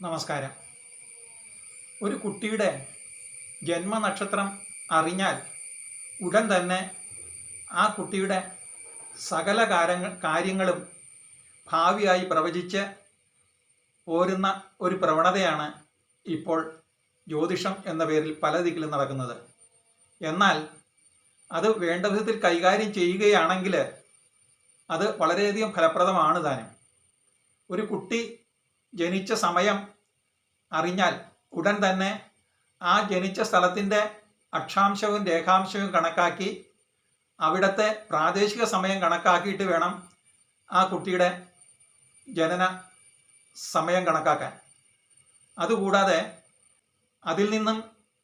നമസ്കാരം. ഒരു കുട്ടിയുടെ ജന്മനക്ഷത്രം അറിഞ്ഞാൽ ഉടൻ തന്നെ ആ കുട്ടിയുടെ സകല കാര്യങ്ങൾ കാര്യങ്ങളും ഭാവിയായി പ്രവചിച്ച് പോരുന്ന ഒരു പ്രവണതയാണ് ഇപ്പോൾ ജ്യോതിഷം എന്ന പേരിൽ പല ദിക്കിലും നടക്കുന്നത്. എന്നാൽ അത് വേണ്ട വിധത്തിൽ കൈകാര്യം ചെയ്യുകയാണെങ്കിൽ അത് വളരെയധികം ഫലപ്രദമാണ് താനും. ഒരു കുട്ടി ജനിച്ച സമയം അറിഞ്ഞാൽ ഉടൻ തന്നെ ആ ജനിച്ച സ്ഥലത്തിന്റെ അക്ഷാംശവും രേഖാംശവും കണക്കാക്കി അവിടുത്തെ പ്രാദേശിക സമയം കണക്കാക്കിയിട്ട് വേണം ആ കുട്ടിയുടെ ജനന സമയം കണക്കാക്കാൻ. അതുകൂടാതെ അതിൽ നിന്നും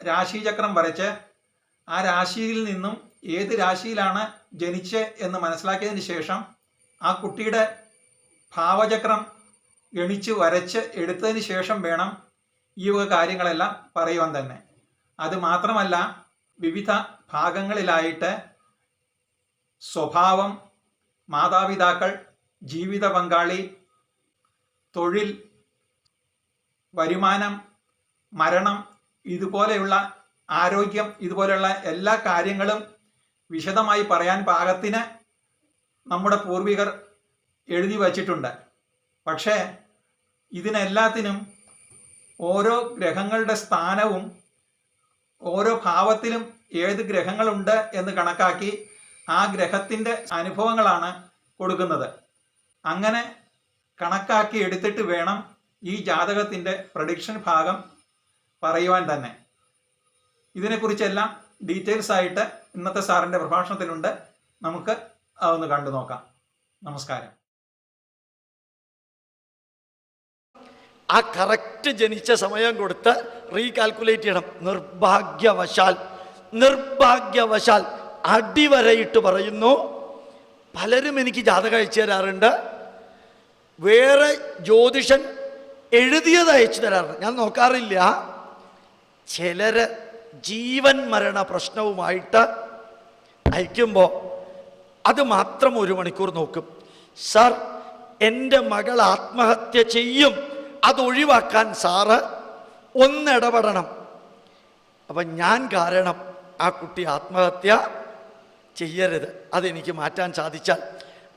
രാശിചക്രം വരച്ച് ആ രാശിയിൽ നിന്നും ഏത് രാശിയിലാണ് ജനിച്ച് എന്ന് മനസ്സിലാക്കിയതിന് ശേഷം ആ കുട്ടിയുടെ ഭാവചക്രം ഗണിച്ച് വരച്ച് എടുത്തതിന് ശേഷം വേണം ഈ വക കാര്യങ്ങളെല്ലാം പറയുവാൻ തന്നെ. അത് മാത്രമല്ല വിവിധ ഭാഗങ്ങളിലായിട്ട് സ്വഭാവം മാതാപിതാക്കൾ ജീവിത പങ്കാളി തൊഴിൽ വരുമാനം മരണം ഇതുപോലെയുള്ള ആരോഗ്യം ഇതുപോലെയുള്ള എല്ലാ കാര്യങ്ങളും വിശദമായി പറയാൻ പാകത്തിന് നമ്മുടെ പൂർവികർ എഴുതി വച്ചിട്ടുണ്ട്. പക്ഷേ ഇതിനെല്ലാത്തിനും ഓരോ ഗ്രഹങ്ങളുടെ സ്ഥാനവും ഓരോ ഭാവത്തിലും ഏത് ഗ്രഹങ്ങളുണ്ട് എന്ന് കണക്കാക്കി ആ ഗ്രഹത്തിന്റെ അനുഭവങ്ങളാണ് കൊടുക്കുന്നത്. അങ്ങനെ കണക്കാക്കി എടുത്തിട്ട് വേണം ഈ ജാതകത്തിന്റെ പ്രഡിക്ഷൻ ഭാഗം പറയുവാൻ തന്നെ. ഇതിനെക്കുറിച്ചെല്ലാം ഡീറ്റെയിൽസ് ആയിട്ട് ഇന്നത്തെ സാറിന്റെ പ്രഭാഷണത്തിലുണ്ട്. നമുക്ക് അതൊന്ന് കണ്ടു നോക്കാം. നമസ്കാരം. ആ കറക്റ്റ് ജനിച്ച സമയം കൊടുത്ത് റീകാൽക്കുലേറ്റ് ചെയ്യണം. നിർഭാഗ്യവശാൽ നിർഭാഗ്യവശാൽ അടിവരയിട്ട് പറയുന്നു. പലരും എനിക്ക് ജാതക അയച്ചു തരാറുണ്ട്. വേറെ ജ്യോതിഷൻ എഴുതിയത് അയച്ചു തരാറുണ്ട്. ഞാൻ നോക്കാറില്ല. ചിലര് ജീവൻ മരണ പ്രശ്നവുമായിട്ട് അയക്കുമ്പോൾ അത് മാത്രം ഒരു മണിക്കൂർ നോക്കും. സർ എന്റെ മകൾ ആത്മഹത്യ ചെയ്യും. അത് ഒഴിവാക്കാൻ സാറ് ഒന്നിടപെടണം. അപ്പം ഞാൻ കാരണം ആ കുട്ടി ആത്മഹത്യ ചെയ്യരുത്. അതെനിക്ക് മാറ്റാൻ സാധിച്ചാൽ.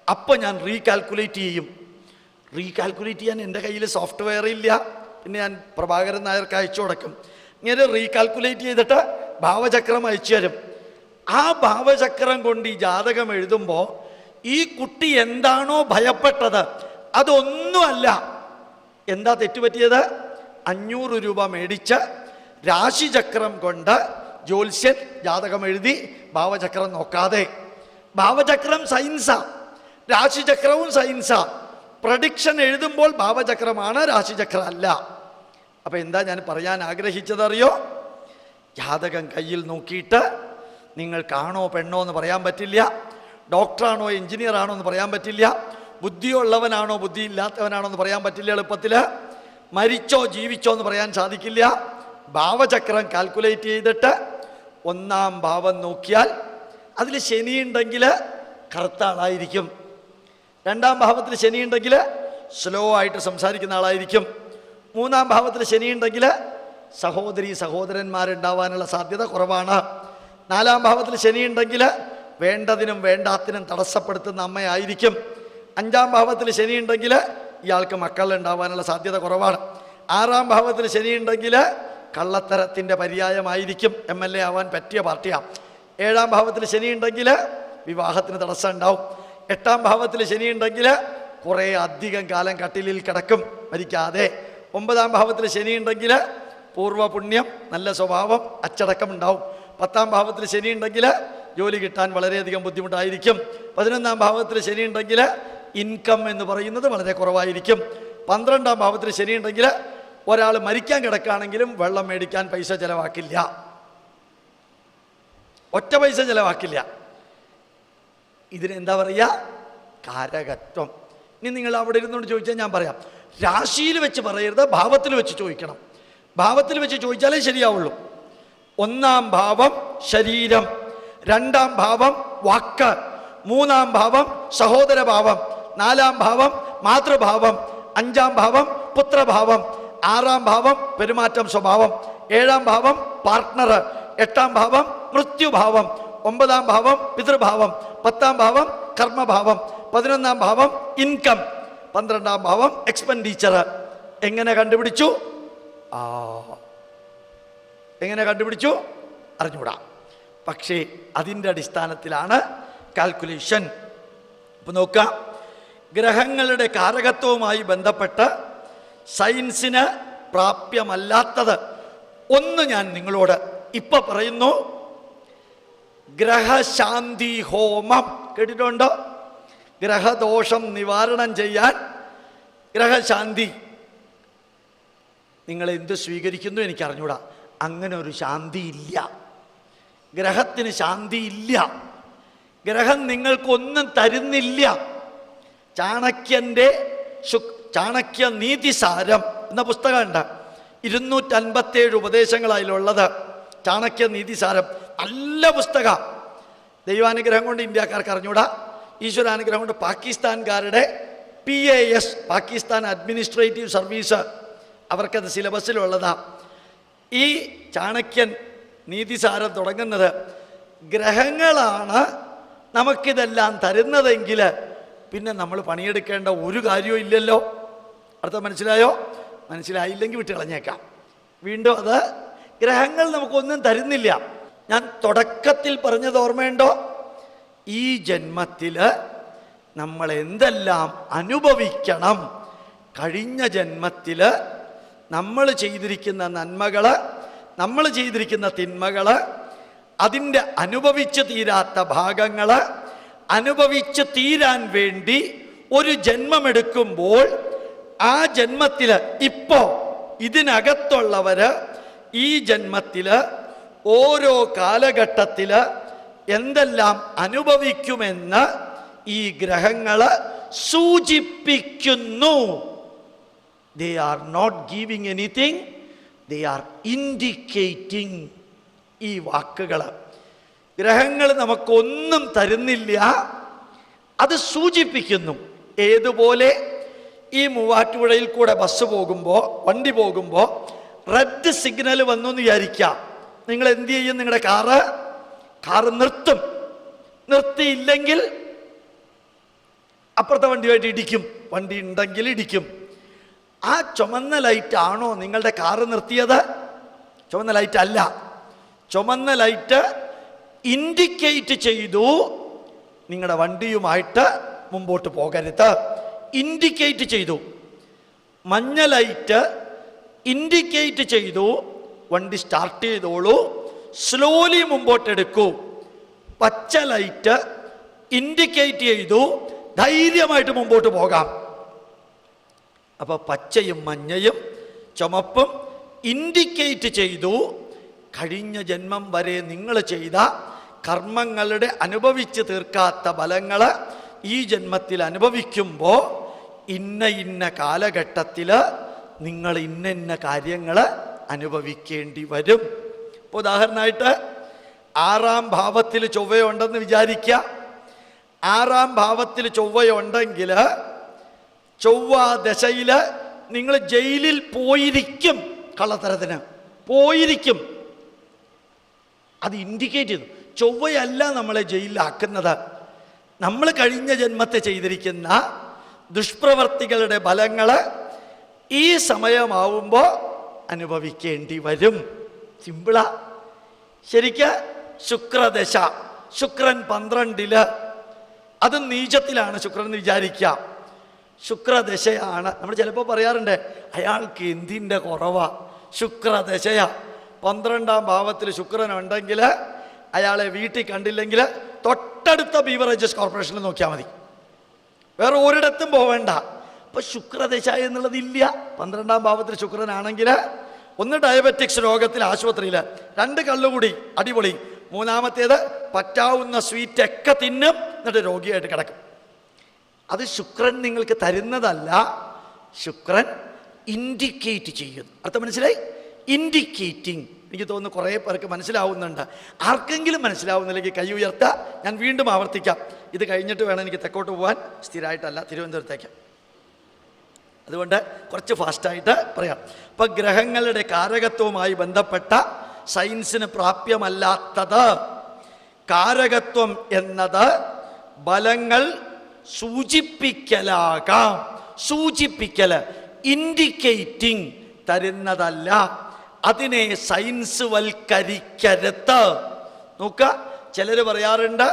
അപ്പോൾ ഞാൻ റീകാൽക്കുലേറ്റ് ചെയ്യും. റീകാൽക്കുലേറ്റ് ചെയ്യാൻ എന്റെ കയ്യിൽ സോഫ്റ്റ്വെയർ ഇല്ല. പിന്നെ ഞാൻ പ്രഭാകരൻ നായർക്ക് അയച്ചു കൊടുക്കും. ഇങ്ങനെ റീകാൽക്കുലേറ്റ് ചെയ്തിട്ട് ഭാവചക്രം അയച്ചു തരും. ആ ഭാവചക്രം കൊണ്ട് ഈ ജാതകം എഴുതുമ്പോൾ ഈ കുട്ടി എന്താണോ ഭയപ്പെട്ടത് അതൊന്നുമല്ല. എന്താ തെറ്റുപറ്റിയത്? അഞ്ഞൂറ് രൂപ മേടിച്ച് രാശിചക്രം കൊണ്ട് ജ്യോത്സ്യൻ ജാതകം എഴുതി ഭാവചക്രം നോക്കാതെ. ഭാവചക്രം സയൻസാ. രാശിചക്രവും സയൻസാ. പ്രഡിക്ഷൻ എഴുതുമ്പോൾ ഭാവചക്രമാണ് രാശിചക്രം അല്ല അപ്പൊ എന്താ ഞാൻ പറയാൻ ആഗ്രഹിച്ചതറിയോ? ജാതകം കയ്യിൽ നോക്കിയിട്ട് നിങ്ങൾക്കാണോ പെണ്ണോ എന്ന് പറയാൻ പറ്റില്ല. ഡോക്ടറാണോ എഞ്ചിനീയർ ആണോ എന്ന് പറയാൻ പറ്റില്ല. ബുദ്ധിയുള്ളവനാണോ ബുദ്ധി ഇല്ലാത്തവനാണോ എന്ന് പറയാൻ പറ്റില്ല എളുപ്പത്തിൽ മരിച്ചോ ജീവിച്ചോ എന്ന് പറയാൻ സാധിക്കില്ല. ഭാവചക്രം കാൽക്കുലേറ്റ് ചെയ്തിട്ട് ഒന്നാം ഭാവം നോക്കിയാൽ അതിൽ ശനിയുണ്ടെങ്കിൽ കറുത്ത ആളായിരിക്കും രണ്ടാം ഭാവത്തിൽ ശനിയുണ്ടെങ്കിൽ സ്ലോ ആയിട്ട് സംസാരിക്കുന്ന ആളായിരിക്കും. മൂന്നാം ഭാവത്തിൽ ശനിയുണ്ടെങ്കിൽ സഹോദരി സഹോദരന്മാരുണ്ടാവാനുള്ള സാധ്യത കുറവാണ്. നാലാം ഭാവത്തിൽ ശനിയുണ്ടെങ്കിൽ വേണ്ടതിനും വേണ്ടാത്തിനും തടസ്സപ്പെടുത്തുന്ന അമ്മയായിരിക്കും. അഞ്ചാം ഭാവത്തിൽ ശനി ഉണ്ടെങ്കിൽ ഇയാൾക്ക് മക്കൾ ഉണ്ടാവാനുള്ള സാധ്യത കുറവാണ്. ആറാം ഭാവത്തിൽ ശനി ഉണ്ടെങ്കിൽ കള്ളത്തരത്തിന്റെ പര്യായമായിരിക്കും. എം എൽ എ ആവാൻ പറ്റിയ പാർട്ടിയാണ്. ഏഴാം ഭാവത്തിൽ ശനി ഉണ്ടെങ്കിൽ വിവാഹത്തിന് തടസ്സം ഉണ്ടാവും. എട്ടാം ഭാവത്തിൽ ശനി ഉണ്ടെങ്കിൽ കുറേ അധികം കാലം കട്ടിലിൽ കിടക്കും മരിക്കാതെ. ഒമ്പതാം ഭാവത്തിൽ ശനി ഉണ്ടെങ്കിൽ പൂർവപുണ്യം നല്ല സ്വഭാവം അച്ചടക്കം ഉണ്ടാവും. പത്താം ഭാവത്തിൽ ശനി ഉണ്ടെങ്കിൽ ജോലി കിട്ടാൻ വളരെയധികം ബുദ്ധിമുട്ടായിരിക്കും. പതിനൊന്നാം ഭാവത്തിൽ ശനിയുണ്ടെങ്കിൽ ഇൻകം എന്ന് പറയുന്നത് വളരെ കുറവായിരിക്കും. പന്ത്രണ്ടാം ഭാവത്തിൽ ശനിയുണ്ടെങ്കിൽ ഒരാൾ മരിക്കാൻ കിടക്കുകയാണെങ്കിലും വെള്ളം മേടിക്കാൻ പൈസ ചിലവാക്കില്ല. ഒറ്റ പൈസ ചിലവാക്കില്ല. ഇതിനെന്താ പറയുക? കാരകത്വം. ഇനി നിങ്ങൾ അവിടെ ഇരുന്നുകൊണ്ട് ചോദിച്ചാൽ ഞാൻ പറയാം. രാശിയിൽ വെച്ച് പറയരുത് ഭാവത്തിൽ വെച്ച് ചോദിക്കണം. ഭാവത്തിൽ വെച്ച് ചോദിച്ചാലേ ശരിയാവുള്ളൂ. ഒന്നാം ഭാവം ശരീരം രണ്ടാം ഭാവം വാക്ക് മൂന്നാം ഭാവം സഹോദരഭാവം നാലാം ഭാവം മാതൃഭാവം അഞ്ചാം ഭാവം പുത്രഭാവം ആറാം ഭാവം പെരുമാറ്റം സ്വഭാവം ഏഴാം ഭാവം പാർട്ട്ണർ എട്ടാം ഭാവം മൃത്യുഭാവം ഒമ്പതാം ഭാവം പിതൃഭാവം പത്താം ഭാവം കർമ്മഭാവം പതിനൊന്നാം ഭാവം ഇൻകം പന്ത്രണ്ടാം ഭാവം എക്സ്പെൻഡിച്ചർ എങ്ങനെ കണ്ടുപിടിച്ചു? ആ എങ്ങനെ കണ്ടുപിടിച്ചു? അറിഞ്ഞുകൂടാ. പക്ഷേ അതിന്റെ അടിസ്ഥാനത്തിലാണ് കാൽക്കുലേഷൻ ഇപ്പം നോക്കാം ഗ്രഹങ്ങളുടെ കാരകത്വവുമായി ബന്ധപ്പെട്ട് സയൻസിന് പ്രാപ്യമല്ലാത്തത് ഒന്ന് ഞാൻ നിങ്ങളോട് ഇപ്പൊ പറയുന്നു. ഗ്രഹശാന്തി ഹോമം കേട്ടിട്ടുണ്ടോ? ഗ്രഹദോഷം നിവാരണം ചെയ്യാൻ ഗ്രഹശാന്തി. നിങ്ങൾ എന്ത് സ്വീകരിക്കുന്നു എനിക്ക് അറിഞ്ഞൂടാ അങ്ങനെ ഒരു ശാന്തി ഇല്ല. ഗ്രഹത്തിന് ശാന്തി ഇല്ല. ഗ്രഹം നിങ്ങൾക്കൊന്നും തരുന്നില്ല. ചാണക്യന്റെ ചാണക്യ നീതിസാരം എന്ന പുസ്തകം ഉണ്ട് ഇരുന്നൂറ്റൻപത്തേഴ് ഉപദേശങ്ങളതിലുള്ളത് ചാണക്യ നീതിസാരം നല്ല പുസ്തക. ദൈവാനുഗ്രഹം കൊണ്ട് ഇന്ത്യക്കാർക്ക് അറിഞ്ഞൂടാ. ഈശ്വരാനുഗ്രഹം കൊണ്ട് പാകിസ്ഥാൻകാരുടെ P A S Pakistan administrative service. അവർക്കത് സിലബസിലുള്ളതാ. ഈ ചാണക്യൻ നീതിസാരം തുടങ്ങുന്നത് ഗ്രഹങ്ങളാണ് നമുക്കിതെല്ലാം തരുന്നതെങ്കിൽ പിന്നെ നമ്മൾ പണിയെടുക്കേണ്ട ഒരു കാര്യവും ഇല്ലല്ലോ. അർത്ഥം മനസ്സിലായോ? മനസ്സിലായില്ലെങ്കിൽ വിട്ട് കളഞ്ഞേക്കാം വീണ്ടും അത് ഗ്രഹങ്ങൾ നമുക്കൊന്നും തരുന്നില്ല. ഞാൻ തുടക്കത്തിൽ പറഞ്ഞത് ഓർമ്മയുണ്ടോ? ഈ ജന്മത്തിൽ നമ്മൾ എന്തെല്ലാം അനുഭവിക്കണം. കഴിഞ്ഞ ജന്മത്തിൽ നമ്മൾ ചെയ്തിരിക്കുന്ന നന്മകൾ നമ്മൾ ചെയ്തിരിക്കുന്ന തിന്മകൾ അതിന്റെ അനുഭവിച്ച് തീരാത്ത ഭാഗങ്ങൾ അനുഭവിച്ച് തീരാൻ വേണ്ടി ഒരു ജന്മമെടുക്കുമ്പോൾ ആ ജന്മത്തിൽ ഇപ്പോൾ ഇതിനകത്തുള്ളവര് ഈ ജന്മത്തിൽ ഓരോ കാലഘട്ടത്തിൽ എന്തെല്ലാം അനുഭവിക്കുമെന്ന് ഈ ഗ്രഹങ്ങൾ സൂചിപ്പിക്കുന്നു. They are not giving anything they are indicating ഈ വാക്കുകൾ ഗ്രഹങ്ങൾ നമുക്കൊന്നും തരുന്നില്ല. അത് സൂചിപ്പിക്കുന്നു. ഏതുപോലെ? ഈ മൂവാറ്റുപുഴയിൽ കൂടെ ബസ് പോകുമ്പോൾ വണ്ടി പോകുമ്പോൾ റെഡ് സിഗ്നൽ വന്നു എന്ന് വിചാരിക്കാം. നിങ്ങൾ എന്ത് ചെയ്യും നിങ്ങളുടെ കാറ് കാറ് നിർത്തും. നിർത്തിയില്ലെങ്കിൽ അപ്പുറത്തെ വണ്ടിയുമായിട്ട് ഇടിക്കും. വണ്ടി ഉണ്ടെങ്കിൽ ഇടിക്കും. ആ ചുമന്ന ലൈറ്റ് ആണോ നിങ്ങളുടെ കാറ് നിർത്തിയത്? ചുമന്ന ലൈറ്റ് അല്ല. ചുമന്ന ലൈറ്റ് ഇൻഡിക്കേറ്റ് ചെയ്തു നിങ്ങളുടെ വണ്ടിയുമായിട്ട് മുമ്പോട്ട് പോകരുത്. ഇൻഡിക്കേറ്റ് ചെയ്തു. മഞ്ഞ ലൈറ്റ് ഇൻഡിക്കേറ്റ് ചെയ്തു. വണ്ടി സ്റ്റാർട്ട് ചെയ്തോളൂ. സ്ലോലി മുമ്പോട്ടെടുക്കൂ. പച്ച ലൈറ്റ് ഇൻഡിക്കേറ്റ് ചെയ്തു. ധൈര്യമായിട്ട് മുമ്പോട്ട് പോകാം. അപ്പോൾ പച്ചയും മഞ്ഞയും ചുമപ്പും ഇൻഡിക്കേറ്റ് ചെയ്തു. കഴിഞ്ഞ ജന്മം വരെ നിങ്ങൾ ചെയ്ത കർമ്മങ്ങളുടെ അനുഭവിച്ച് തീർക്കാത്ത ഫലങ്ങൾ ഈ ജന്മത്തിൽ അനുഭവിക്കുമ്പോൾ ഇന്ന ഇന്ന കാലഘട്ടത്തിൽ നിങ്ങൾ ഇന്ന ഇന്ന കാര്യങ്ങൾ അനുഭവിക്കേണ്ടി വരും. ഇപ്പോൾ ഉദാഹരണമായിട്ട് ആറാം ഭാവത്തിൽ ചൊവ്വയുണ്ടെന്ന് വിചാരിക്കുക ആറാം ഭാവത്തിൽ ചൊവ്വയുണ്ടെങ്കിൽ ചൊവ്വ ദശയിൽ നിങ്ങൾ ജയിലിൽ പോയിരിക്കും കള്ളത്തരത്തിന്. പോയിരിക്കും. അത് ഇൻഡിക്കേറ്റ് ചെയ്തു. ചൊവ്വയല്ല നമ്മളെ ജയിലിലാക്കുന്നത്. നമ്മൾ കഴിഞ്ഞ ജന്മത്തെ ചെയ്തിരിക്കുന്ന ദുഷ്പ്രവർത്തികളുടെ ഫലങ്ങൾ ഈ സമയമാവുമ്പോൾ അനുഭവിക്കേണ്ടി വരും. സിമ്പിള. ശരിക്ക് ശുക്രദശ ശുക്രൻ പന്ത്രണ്ടിൽ അത് നീചത്തിലാണ് ശുക്രൻ എന്ന് വിചാരിക്കാം. ശുക്രദശയാണ്. നമ്മൾ ചിലപ്പോൾ പറയാറുണ്ട് അയാൾക്ക് എന്തിന്റെ കുറവാ? ശുക്രദശയാ. പന്ത്രണ്ടാം ഭാവത്തിൽ ശുക്രൻ ഉണ്ടെങ്കിൽ അയാളെ വീട്ടിൽ കണ്ടില്ലെങ്കിൽ തൊട്ടടുത്ത ബീവറേജസ് കോർപ്പറേഷനിൽ നോക്കിയാൽ മതി. വേറെ ഒരിടത്തും പോവേണ്ട. അപ്പൊ ശുക്രദശ എന്നുള്ളത് ഇല്ല. പന്ത്രണ്ടാം ഭാവത്തിൽ ശുക്രനാണെങ്കിൽ ഒന്ന് ഡയബറ്റിക്സ് രോഗത്തിൽ ആശുപത്രിയിൽ രണ്ട് കള്ളുകൂടി അടിപൊളി. മൂന്നാമത്തേത് പറ്റാവുന്ന സ്വീറ്റ് ഒക്കെ തിന്നും എന്നിട്ട് രോഗിയായിട്ട് കിടക്കും. അത് ശുക്രൻ നിങ്ങൾക്ക് തരുന്നതല്ല. ശുക്രൻ ഇൻഡിക്കേറ്റ് ചെയ്യുന്നു. അർത്ഥം മനസ്സിലായി? ഇൻഡിക്കേറ്റിംഗ് എനിക്ക് തോന്നുന്നു കുറേ പേർക്ക് മനസ്സിലാവുന്നുണ്ട്. ആർക്കെങ്കിലും മനസ്സിലാവുന്നില്ലെങ്കിൽ കൈ ഉയർത്തുക ഞാൻ വീണ്ടും ആവർത്തിക്കാം. ഇത് കഴിഞ്ഞിട്ട് വേണം എനിക്ക് തെക്കോട്ട് പോകാൻ സ്ഥിരമായിട്ടല്ല തിരുവനന്തപുരത്തേക്ക്. അതുകൊണ്ട് കുറച്ച് ഫാസ്റ്റായിട്ട് പറയാം. ഇപ്പം ഗ്രഹങ്ങളുടെ കാരകത്വവുമായി ബന്ധപ്പെട്ട സയൻസിന് പ്രാപ്യമല്ലാത്തത് കാരകത്വം എന്നത് ബലങ്ങൾ സൂചിപ്പിക്കലാകാം. സൂചിപ്പിക്കൽ ഇൻഡിക്കേറ്റിംഗ് തരുന്നതല്ല. അതിനെ സയൻസ് വൽക്കരിക്കരുത് നോക്ക ചിലർ പറയാറുണ്ട്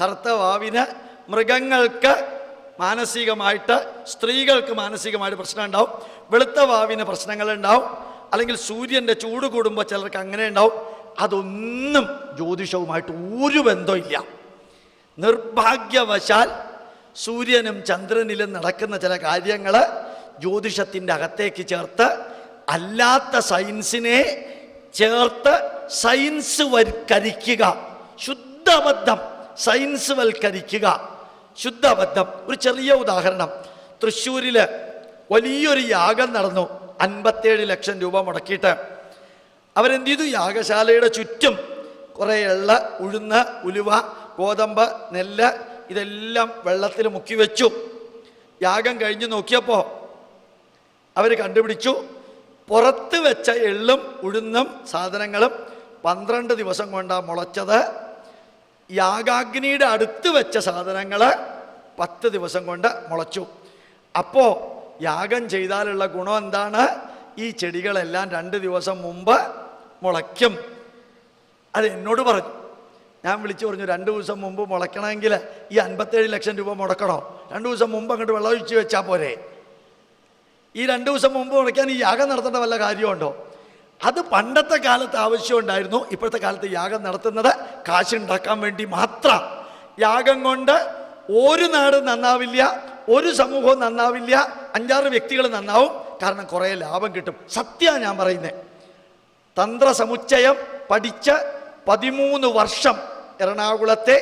കറുത്ത വാവിന് മൃഗങ്ങൾക്ക് മാനസികമായിട്ട് സ്ത്രീകൾക്ക് മാനസികമായിട്ട് പ്രശ്നം ഉണ്ടാവും വെളുത്ത വാവിന് പ്രശ്നങ്ങൾ ഉണ്ടാവും അല്ലെങ്കിൽ സൂര്യന്റെ ചൂട് കൂടുമ്പോൾ ചിലർക്ക് അങ്ങനെ ഉണ്ടാവും. അതൊന്നും ജ്യോതിഷവുമായിട്ട് ഒരു ബന്ധമില്ല നിർഭാഗ്യവശാൽ സൂര്യനും ചന്ദ്രനിലും നടക്കുന്ന ചില കാര്യങ്ങൾ ജ്യോതിഷത്തിന്റെ അകത്തേക്ക് ചേർത്ത് അല്ലാത്ത സയൻസിനെ ചേർത്ത് സയൻസ് വൽക്കരിക്കുക. ശുദ്ധബദ്ധം സയൻസ് വൽക്കരിക്കുക. ശുദ്ധബദ്ധം. ഒരു ചെറിയ ഉദാഹരണം. തൃശ്ശൂരിൽ വലിയൊരു യാഗം നടന്നു. അൻപത്തേഴ് ലക്ഷം രൂപ മുടക്കിയിട്ട്. അവരെന്ത് ചെയ്തു യാഗശാലയുടെ ചുറ്റും കുറേ എള്ള ഉഴുന്ന് ഉലുവ ഗോതമ്പ് നെല്ല് ഇതെല്ലാം വെള്ളത്തിൽ മുക്കി വെച്ചു. യാഗം കഴിഞ്ഞ് നോക്കിയപ്പോൾ അവർ കണ്ടുപിടിച്ചു. പുറത്ത് വെച്ച എള്ളും ഉഴുന്നും സാധനങ്ങളും പന്ത്രണ്ട് ദിവസം കൊണ്ടാണ് മുളച്ചത്. യാഗാഗ്നിയുടെ അടുത്ത് വെച്ച സാധനങ്ങൾ പത്ത് ദിവസം കൊണ്ട് മുളച്ചു. അപ്പോൾ യാഗം ചെയ്താലുള്ള ഗുണം എന്താണ്? ഈ ചെടികളെല്ലാം രണ്ട് ദിവസം മുമ്പ് മുളയ്ക്കും. അത് എന്നോട് പറഞ്ഞു. ഞാൻ വിളിച്ചു പറഞ്ഞു രണ്ട് ദിവസം മുമ്പ് മുളയ്ക്കണമെങ്കിൽ ഈ അൻപത്തേഴ് ലക്ഷം രൂപ മുടക്കണോ? രണ്ട് ദിവസം മുമ്പ് അങ്ങോട്ട് വെള്ളം ഒഴിച്ച് വെച്ചാൽ പോരെ. ഈ രണ്ട് ദിവസം മുമ്പ് മുടക്കാൻ ഈ യാഗം നടത്തേണ്ട വല്ല കാര്യമുണ്ടോ? അത് പണ്ടത്തെ കാലത്ത് ആവശ്യമുണ്ടായിരുന്നു. ഇപ്പോഴത്തെ കാലത്ത് യാഗം നടത്തുന്നത് കാശുണ്ടാക്കാൻ വേണ്ടി മാത്രം. യാഗം കൊണ്ട് ഒരു നാട് നന്നാവില്ല ഒരു സമൂഹവും നന്നാവില്ല അഞ്ചാറ് വ്യക്തികൾ നന്നാവും. കാരണം കുറേ ലാഭം കിട്ടും. സത്യമാണ് ഞാൻ പറയുന്നത് തന്ത്ര സമുച്ചയം പഠിച്ച് പതിമൂന്ന് വർഷം എറണാകുളത്തെ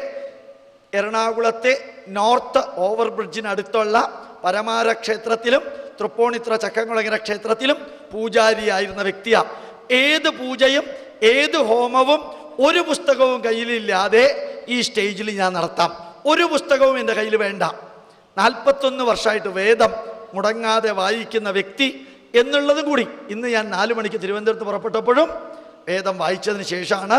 എറണാകുളത്തെ നോർത്ത് ഓവർ ബ്രിഡ്ജിനടുത്തുള്ള പരമാര ക്ഷേത്രത്തിലും തൃപ്പൂണിത്ര ചക്കംകുളങ്ങര ക്ഷേത്രത്തിലും പൂജാരിയായിരുന്ന വ്യക്തിയാണ് ഏത് പൂജയും ഏത് ഹോമവും ഒരു പുസ്തകവും കയ്യിലില്ലാതെ ഈ സ്റ്റേജിൽ ഞാൻ നടത്താം. ഒരു പുസ്തകവും എന്റെ കയ്യിൽ വേണ്ട. നാൽപ്പത്തൊന്ന് വർഷമായിട്ട് വേദം മുടങ്ങാതെ വായിക്കുന്ന വ്യക്തി എന്നുള്ളതും കൂടി ഇന്ന് ഞാൻ നാല് മണിക്ക് തിരുവനന്തപുരത്ത് പുറപ്പെട്ടപ്പോഴും വേദം വായിച്ചതിന് ശേഷമാണ്